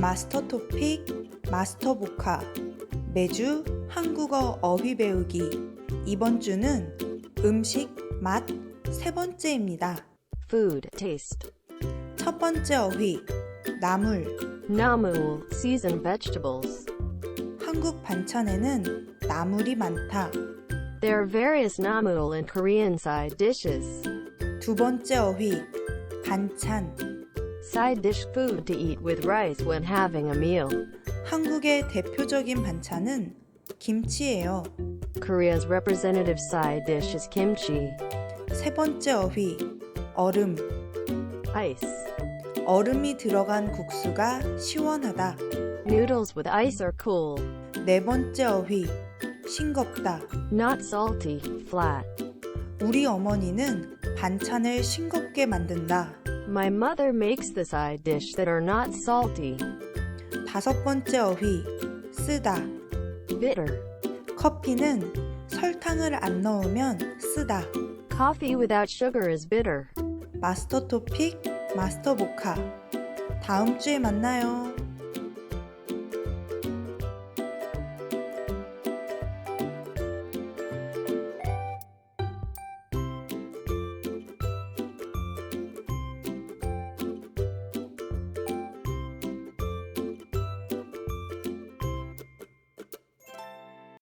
마스터 토픽 마스터 보카 매주 한국어 어휘 배우기 이번 주는 음식 맛 세 번째입니다. food, taste. 첫 번째 어휘 나물 Namul, seasoned vegetables. 한국 반찬에는 나물이 많다. There are various namul in Korean side dishes. 두 번째 어휘 반찬 Side dish food to eat with rice when having a meal. 한국의 대표적인 반찬은 김치예요. Korea's representative side dish is kimchi. 세 번째 어휘 얼음 Ice. 얼음이 들어간 국수가 시원하다. Noodles with ice are cool. 네 번째 어휘 싱겁다. Not salty, flat. 우리 어머니는 반찬을 싱겁게 만든다. My mother makes the side dish that are not salty. 다섯 번째 어휘 쓰다. Bitter. 커피는 설탕을 안 넣으면 쓰다. Coffee without sugar is bitter. 마스터 토픽 마스터 보카. 다음 주에 만나요.